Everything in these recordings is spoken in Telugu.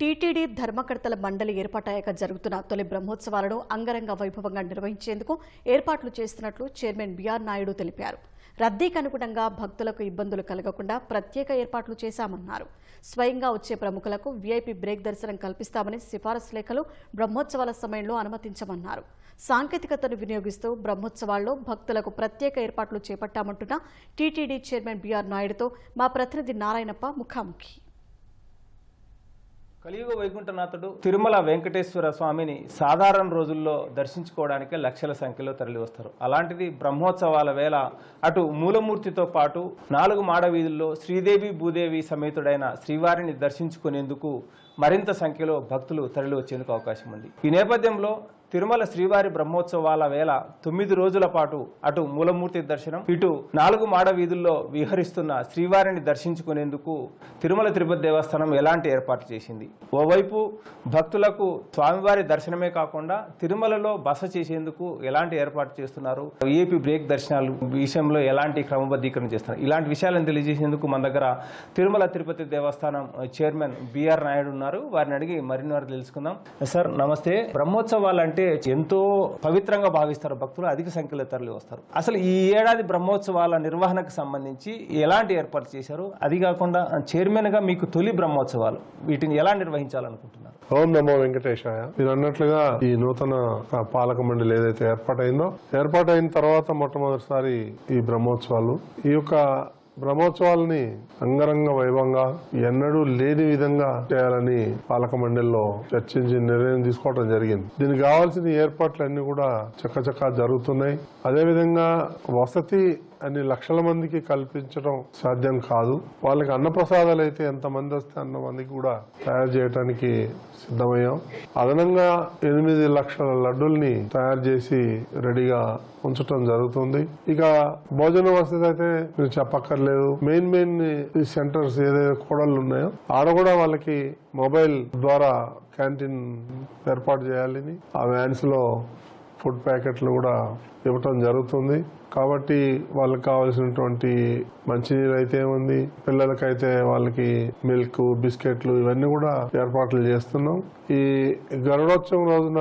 టీటీడీ ధర్మకర్తల మండలి ఏర్పాటయ్యాక జరుగుతున్న తొలి బ్రహ్మోత్సవాలను అంగరంగ వైభవంగా నిర్వహించేందుకు ఏర్పాట్లు చేస్తున్నట్లు చైర్మన్ బీఆర్ నాయుడు తెలిపారు. రద్దీకి అనుగుణంగా భక్తులకు ఇబ్బందులు కలగకుండా ప్రత్యేక ఏర్పాట్లు చేశామన్నారు. స్వయంగా వచ్చే ప్రముఖులకు వీఐపీ బ్రేక్ దర్శనం కల్పిస్తామని సిఫారసు లేఖలు బ్రహ్మోత్సవాల సమయంలో అనుమతించమన్నారు. సాంకేతికతను వినియోగిస్తూ బ్రహ్మోత్సవాల్లో భక్తులకు ప్రత్యేక ఏర్పాట్లు చేపట్టామంటున్న టీటీడీ చైర్మన్ బీఆర్ నాయుడుతో మా ప్రతినిధి నారాయణప్ప ముఖాముఖి. కలియుగ వైకుంఠనాథుడు తిరుమల వెంకటేశ్వర స్వామిని సాధారణ రోజుల్లో దర్శించుకోవడానికే లక్షల సంఖ్యలో తరలి వస్తారు అలాంటిది బ్రహ్మోత్సవాల వేళ అటు మూలమూర్తితో పాటు నాలుగు మాడవీధుల్లో శ్రీదేవి భూదేవి సమేతుడైన శ్రీవారిని దర్శించుకునేందుకు మరింత సంఖ్యలో భక్తులు తరలి వచ్చేందుకు అవకాశం ఉంది ఈ నేపథ్యంలో తిరుమల శ్రీవారి బ్రహ్మోత్సవాల వేళ తొమ్మిది రోజుల పాటు అటు మూలమూర్తి దర్శనం ఇటు నాలుగు మాడ వీధుల్లో విహరిస్తున్న శ్రీవారిని దర్శించుకునేందుకు తిరుమల తిరుపతి దేవస్థానం ఎలాంటి ఏర్పాట్లు చేసింది? ఓవైపు భక్తులకు స్వామివారి దర్శనమే కాకుండా తిరుమలలో బస చేసేందుకు ఎలాంటి ఏర్పాటు చేస్తున్నారు? ఏపీ బ్రేక్ దర్శనాలు విషయంలో ఎలాంటి క్రమబద్ధీకరణ చేస్తున్నారు? ఇలాంటి విషయాలను తెలియజేసేందుకు మన దగ్గర తిరుమల తిరుపతి దేవస్థానం చైర్మన్ బిఆర్ నాయుడు ఉన్నారు. వారిని అడిగి మరిన్ని వారు తెలుసుకుందాం. సార్ నమస్తే. బ్రహ్మోత్సవాలు అంటే అంటే ఎంతో పవిత్రంగా భావిస్తారు భక్తులు అధిక సంఖ్యలో తరలి వస్తారు. అసలు ఈ ఏడాది బ్రహ్మోత్సవాల నిర్వహణకు సంబంధించి ఎలాంటి ఏర్పాటు చేశారు? అది కాకుండా చైర్మన్గా మీకు తొలి బ్రహ్మోత్సవాలు వీటిని ఎలా నిర్వహించాలనుకుంటున్నారు? ఓం నమో వెంకటేశాయ. మీరు అన్నట్లుగా ఈ నూతన పాలక మండలి ఏదైతే ఏర్పాటైందో ఏర్పాటైన తర్వాత మొట్టమొదటిసారి ఈ బ్రహ్మోత్సవాలు. ఈ యొక్క బ్రహ్మోత్సవాలని అంగరంగ వైభవంగా ఎన్నడూ లేని విధంగా చేయాలని పాలక మండలిలో చర్చించి నిర్ణయం తీసుకోవడం జరిగింది. దీనికి కావాల్సిన ఏర్పాట్లన్నీ కూడా చక్కచక్క జరుగుతున్నాయి. అదేవిధంగా వసతి అన్ని లక్షల మందికి కల్పించడం సాధ్యం కాదు. వాళ్ళకి అన్నప్రసాదాలు అయితే ఎంతమంది వస్తే అంతమందికి కూడా తయారు చేయడానికి సిద్ధమయ్యాం. అదనంగా ఎనిమిది లక్షల లడ్డుల్ని తయారు చేసి రెడీగా ఉంచడం జరుగుతుంది. ఇక భోజన వసతి అయితే మీరు చెప్పక్కర్లేదు. మెయిన్ మెయిన్ ఈ సెంటర్స్ ఏదైతే కోడళ్ళు ఉన్నాయో ఆడ కూడా వాళ్ళకి మొబైల్ ద్వారా క్యాంటీన్ ఏర్పాటు చేయాలని ఆ వ్యాన్స్లో ఫుడ్ ప్యాకెట్లు కూడా ఇవ్వటం జరుగుతుంది. కాబట్టి వాళ్ళకి కావాల్సినటువంటి మంచినీరు అయితే ఉంది. పిల్లలకైతే వాళ్ళకి మిల్క్ బిస్కెట్లు ఇవన్నీ కూడా ఏర్పాట్లు చేస్తున్నాం. ఈ గరుడోత్సవం రోజున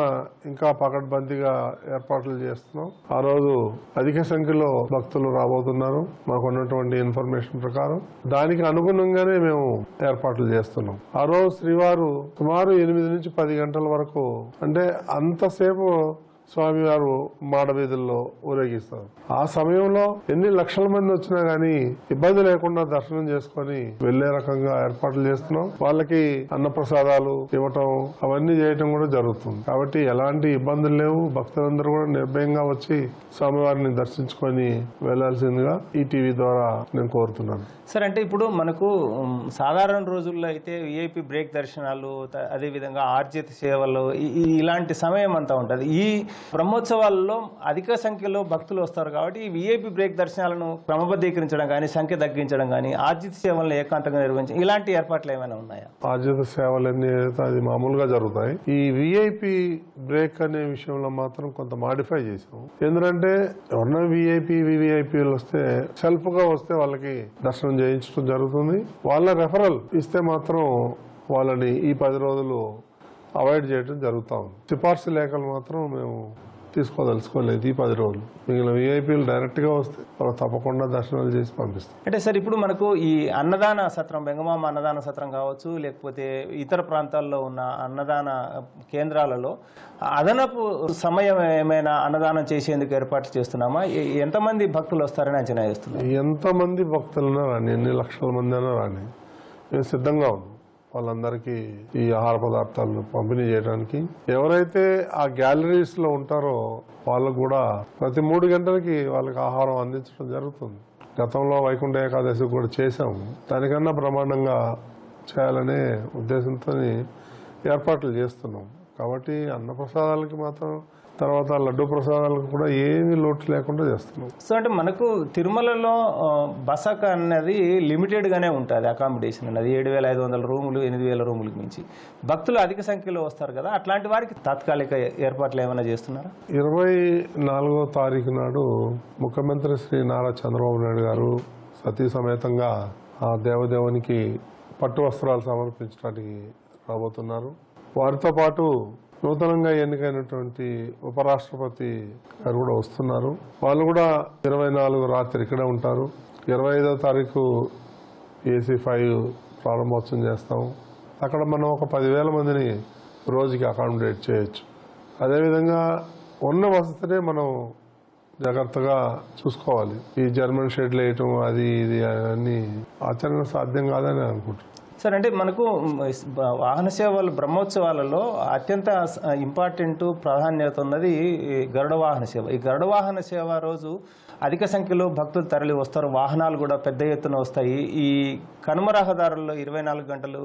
ఇంకా పకడ్బందీగా ఏర్పాట్లు చేస్తున్నాం. ఆ రోజు అధిక సంఖ్యలో భక్తులు రాబోతున్నారు. మాకు ఉన్నటువంటి ఇన్ఫర్మేషన్ ప్రకారం దానికి అనుగుణంగానే మేము ఏర్పాట్లు చేస్తున్నాం. ఆ రోజు శ్రీవారు సుమారు ఎనిమిది నుంచి పది గంటల వరకు అంటే అంతసేపు స్వామివారు మాడవీధుల్లో ఊరేగిస్తారు. ఆ సమయంలో ఎన్ని లక్షల మంది వచ్చినా గానీ ఇబ్బంది లేకుండా దర్శనం చేసుకొని వెళ్ళే రకంగా ఏర్పాట్లు చేస్తున్నాం. వాళ్ళకి అన్నప్రసాదాలు ఇవ్వటం అవన్నీ చేయటం కూడా జరుగుతుంది. కాబట్టి ఎలాంటి ఇబ్బందులు లేవు. భక్తులందరూ కూడా నిర్భయంగా వచ్చి స్వామివారిని దర్శించుకొని వెళ్ళాల్సిందిగా ఈ టీవీ ద్వారా నేను కోరుతున్నాను. సార్ అంటే ఇప్పుడు మనకు సాధారణ రోజుల్లో అయితే విఐపి బ్రేక్ దర్శనాలు అదేవిధంగా ఆర్జిత సేవలు ఇలాంటి సమయం అంతా ఉంటుంది. ఈ బ్రహ్మోత్సవాల్లో అధిక సంఖ్యలో భక్తులు వస్తారు కాబట్టి ఈ విఐపి బ్రేక్ దర్శనాలను క్రమబద్ధీకరించడం కానీ సంఖ్య తగ్గించడం కానీ ఆర్జిత సేవలను ఏకాంతంగా నిర్వహించడం ఇలాంటి ఏర్పాట్లు ఏమైనా ఉన్నాయా? ఆర్జిత సేవలన్నీ ఏదైతే అది మామూలుగా జరుగుతాయి. ఈ విఐపి బ్రేక్ అనే విషయంలో మాత్రం కొంత మాడిఫై చేసాం ఎందుకంటే ఎవరన్నా విఐపి వివిఐపీలు వస్తే సెల్ఫ్గా వస్తే వాళ్ళకి దర్శనం చేయించడం జరుగుతుంది. వాళ్ళ రెఫరల్ ఇస్తే మాత్రం వాళ్ళని ఈ పది రోజులు అవాయిడ్ చేయడం జరుగుతా ఉంది. సిఫార్సు లేఖలు మాత్రం మేము తీసుకోదలుచుకోలేదు ఈ పది రోజులు. మిగిలిన విఐపీలు డైరెక్ట్గా వస్తే వాళ్ళకి తప్పకుండా దర్శనాలు చేసి పంపిస్తాం. అంటే సార్ ఇప్పుడు మనకు ఈ అన్నదాన సత్రం బెంగమామ అన్నదాన సత్రం కావచ్చు లేకపోతే ఇతర ప్రాంతాల్లో ఉన్న అన్నదాన కేంద్రాలలో అదనపు సమయం ఏమైనా అన్నదానం చేసేందుకు ఏర్పాటు చేస్తున్నామా? ఎంతమంది భక్తులు వస్తారని అంచనా వేస్తున్నారు? ఎంతమంది భక్తులైనా రాని ఎన్ని లక్షల మంది అయినా రాని మేము సిద్ధంగా ఉన్నాం. వాళ్ళందరికీ ఈ ఆహార పదార్థాలను పంపిణీ చేయడానికి. ఎవరైతే ఆ గ్యాలరీస్లో ఉంటారో వాళ్ళకు కూడా ప్రతి మూడు గంటలకి వాళ్ళకి ఆహారం అందించడం జరుగుతుంది. గతంలో వైకుంఠ ఏకాదశి కూడా చేశాము. దానికన్నా బ్రహ్మాండంగా చేయాలనే ఉద్దేశంతో ఏర్పాట్లు చేస్తున్నాం కాబట్టి అన్న ప్రసాదాలకి మాత్రం తర్వాత లడ్డు ప్రసాదాలకు కూడా ఏమీ లోటు లేకుండా చేస్తున్నాం. సో అంటే మనకు తిరుమలలో బసక అన్నది లిమిటెడ్ గానే ఉంటుంది అకామిడేషన్ అన్నది. ఏడు వేల ఐదు వందల రూములు ఎనిమిది వేల రూములకు మించి. భక్తులు అధిక సంఖ్యలో వస్తారు కదా అట్లాంటి వారికి తాత్కాలిక ఏర్పాట్లు ఏమైనా చేస్తున్నారా? ఇరవై నాలుగో తారీఖు నాడు ముఖ్యమంత్రి శ్రీ నారా చంద్రబాబు నాయుడు గారు సతీ సమేతంగా ఆ దేవదేవునికి పట్టు వస్త్రాలు సమర్పించడానికి రాబోతున్నారు. వారితో పాటు నూతనంగా ఎన్నికైనటువంటి ఉపరాష్ట్రపతి గారు కూడా వస్తున్నారు. వాళ్ళు కూడా ఇరవై నాలుగు రాత్రి ఇక్కడే ఉంటారు. ఇరవై ఐదో తారీఖు ఏసీ ఫైవ్ ప్రారంభోత్సవం చేస్తాం. అక్కడ మనం ఒక పదివేల మందిని రోజుకి అకామిడేట్ చేయొచ్చు. అదేవిధంగా ఉన్న వసతినే మనం జాగ్రత్తగా చూసుకోవాలి. ఈ జర్మన్ షెడ్లు వేయటం అది ఇది అన్నీ ఆచరణ సాధ్యం కాదని అనుకుంటున్నాను. సార్ అంటే మనకు వాహన సేవలు బ్రహ్మోత్సవాలలో అత్యంత ఇంపార్టెంట్ ప్రాధాన్యత ఉన్నది ఈ గరుడ వాహన సేవ. ఈ గరుడ వాహన సేవ రోజు అధిక సంఖ్యలో భక్తులు తరలి వస్తారు. వాహనాలు కూడా పెద్ద ఎత్తున వస్తాయి. ఈ కనుమ రహదారుల్లో ఇరవై నాలుగు గంటలు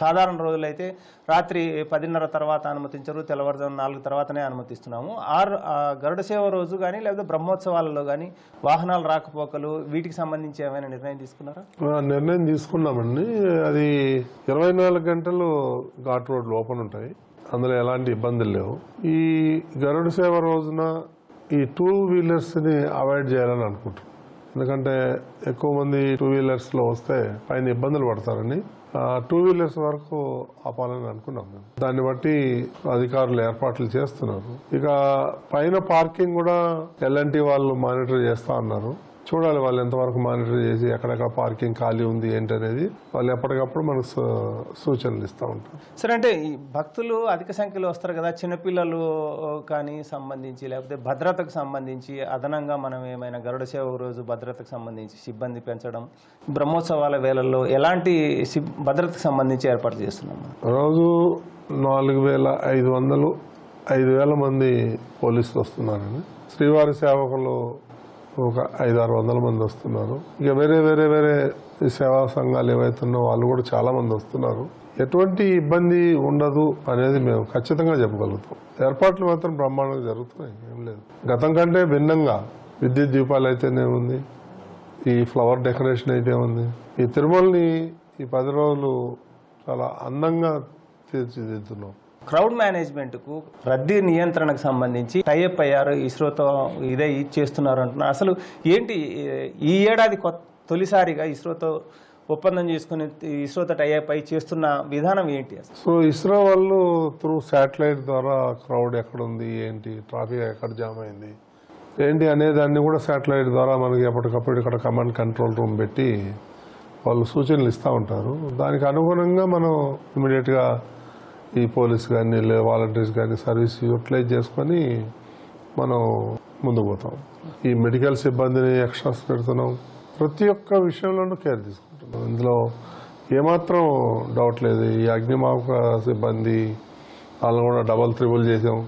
సాధారణ రోజులైతే రాత్రి పదిన్నర తర్వాత అనుమతించరు. తెల్లవారుజాము నాలుగు తర్వాతనే అనుమతిస్తున్నాము. ఆరు గరుడ సేవ రోజు కానీ లేకపోతే బ్రహ్మోత్సవాలలో కానీ వాహనాలు రాకపోకలు వీటికి సంబంధించి ఏమైనా నిర్ణయం తీసుకున్నారా? నిర్ణయం తీసుకున్నామండి. అది ఇరవై నాలుగు గంటలు ఘాట్ రోడ్లు ఓపెన్ ఉంటాయి. అందులో ఎలాంటి ఇబ్బందులు లేవు. ఈ గరుడ సేవ రోజున ఈ టూ వీలర్స్ని అవాయిడ్ చేయాలని అనుకుంటున్నాం. ఎందుకంటే ఎక్కువ మంది టూ వీలర్స్లో వస్తే పైన ఇబ్బందులు పడతారని టూ వీలర్స్ వరకు ఆపాలని అనుకున్నాం మేము. దాన్ని బట్టి అధికారులు ఏర్పాట్లు చేస్తున్నారు. ఇక పైన పార్కింగ్ కూడా ఎల్ఎన్టీ వాళ్ళు మానిటర్ చేస్తా అన్నారు. చూడాలి వాళ్ళు ఎంతవరకు మానిటర్ చేసి ఎక్కడెక్కడ పార్కింగ్ ఖాళీ ఉంది ఏంటి అనేది వాళ్ళు ఎప్పటికప్పుడు మనకు సూచనలు ఇస్తూ ఉంటారు సరే అంటే ఈ భక్తులు అధిక సంఖ్యలో వస్తారు కదా చిన్నపిల్లలు కానీ సంబంధించి లేకపోతే భద్రతకు సంబంధించి అదనంగా మనం ఏమైనా గరుడ సేవ రోజు భద్రతకు సంబంధించి సిబ్బంది పెంచడం బ్రహ్మోత్సవాల వేళల్లో ఎలాంటి భద్రతకు సంబంధించి ఏర్పాటు చేస్తున్నాం? రోజు నాలుగు వేల ఐదు వందలు ఐదు వేల మంది పోలీసులు వస్తున్నారండి శ్రీవారి సేవకులు ఒక ఐదు ఆరు వందల మంది వస్తున్నారు. ఇక వేరే వేరే వేరే సేవా సంఘాలు ఏవైతున్నో వాళ్ళు కూడా చాలా మంది వస్తున్నారు. ఎటువంటి ఇబ్బంది ఉండదు అనేది మేము ఖచ్చితంగా చెప్పగలుగుతాం. ఏర్పాట్లు మాత్రం బ్రహ్మాండంగా జరుగుతున్నాయి ఏం లేదు. గతం కంటే భిన్నంగా విద్యుత్ దీపాలు అయితేనేముంది ఈ ఫ్లవర్ డెకరేషన్ అయితే ఉంది. ఈ తిరుమలని ఈ పది రోజులు చాలా అందంగా తీర్చిదిద్దుతున్నాం. క్రౌడ్ మేనేజ్మెంట్కు రద్దీ నియంత్రణకు సంబంధించి టైఅప్ అయ్యారు. ఇస్రోతో ఇదే ఇది చేస్తున్నారు అంటున్నారు. అసలు ఏంటి ఈ ఏడాది కొత్త తొలిసారిగా ఇస్రోతో ఒప్పందం చేసుకుని ఇస్రోతో టైఅప్ అయి చేస్తున్న విధానం ఏంటి అసలు? సో ఇస్రో వాళ్ళు త్రూ శాటిలైట్ ద్వారా క్రౌడ్ ఎక్కడ ఉంది ఏంటి ట్రాఫిక్ ఎక్కడ జామ్ అయింది ఏంటి అనే దాన్ని కూడా శాటిలైట్ ద్వారా మనకి ఎప్పటికప్పుడు ఇక్కడ కమాండ్ కంట్రోల్ రూమ్ పెట్టి వాళ్ళు సూచనలు ఇస్తూ ఉంటారు. దానికి అనుగుణంగా మనం ఇమీడియట్గా ఈ పోలీస్ కానీ లే వాలంటీర్స్ కానీ సర్వీస్ యూటిలైజ్ చేసుకొని మనం ముందుకు పోతాం. ఈ మెడికల్ సిబ్బందిని ఎక్స్ట్రాస్ పెడుతున్నాం. ప్రతి ఒక్క విషయంలోనూ కేర్ తీసుకుంటున్నాం. ఇందులో ఏమాత్రం డౌట్ లేదు. ఈ అగ్నిమాపక సిబ్బంది వాళ్ళని కూడా డబల్ త్రిబుల్ చేసాం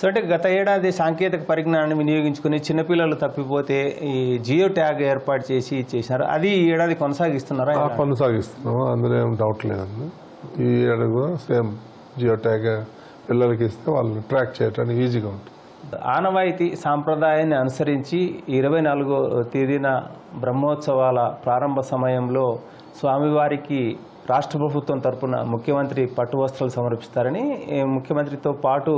సో అంటే గత ఏడాది సాంకేతిక పరిజ్ఞానాన్ని వినియోగించుకుని చిన్నపిల్లలు తప్పిపోతే ఈ జియో ట్యాగ్ ఏర్పాటు చేసి ఇచ్చేసినారు అది ఈ ఏడాది కొనసాగిస్తున్నారా? కొనసాగిస్తున్నాం. అందులో ఏం డౌట్ లేదండి. ఈ ఏడాది కూడా సేమ్. జియో ట్యాగ్ పిల్లలకి ఇస్తే వాళ్ళని ట్రాక్ చేయడానికి ఈజీగా ఉంటుంది. ఆనవాయితీ సాంప్రదాయాన్ని అనుసరించి ఇరవై నాలుగో తేదీన బ్రహ్మోత్సవాల ప్రారంభ సమయంలో స్వామివారికి రాష్ట్ర ప్రభుత్వం తరపున ముఖ్యమంత్రి పట్టు వస్త్రాలు సమర్పిస్తారని ముఖ్యమంత్రితో పాటు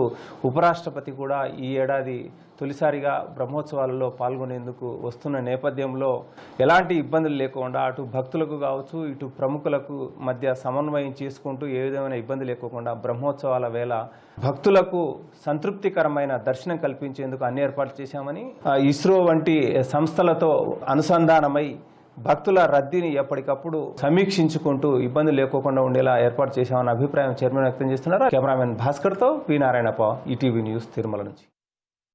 ఉపరాష్ట్రపతి కూడా ఈ ఏడాది తొలిసారిగా బ్రహ్మోత్సవాలలో పాల్గొనేందుకు వస్తున్న నేపథ్యంలో ఎలాంటి ఇబ్బందులు లేకుండా అటు భక్తులకు కావచ్చు ఇటు ప్రముఖులకు మధ్య సమన్వయం చేసుకుంటూ ఏ విధమైన ఇబ్బంది లేకుండా బ్రహ్మోత్సవాల వేళ భక్తులకు సంతృప్తికరమైన దర్శనం కల్పించేందుకు అన్ని ఏర్పాట్లు చేశామని ఇస్రో వంటి సంస్థలతో అనుసంధానమై భక్తుల రద్దీని ఎప్పటికప్పుడు సమీక్షించుకుంటూ ఇబ్బంది లేకోకుండా ఉండేలా ఏర్పాటు చేశామన్న అభిప్రాయం చైర్మన్ వ్యక్తం చేస్తున్నారు. Cameraman భాస్కర్తో P Narayanappa ETV news Tirumala నుంచి.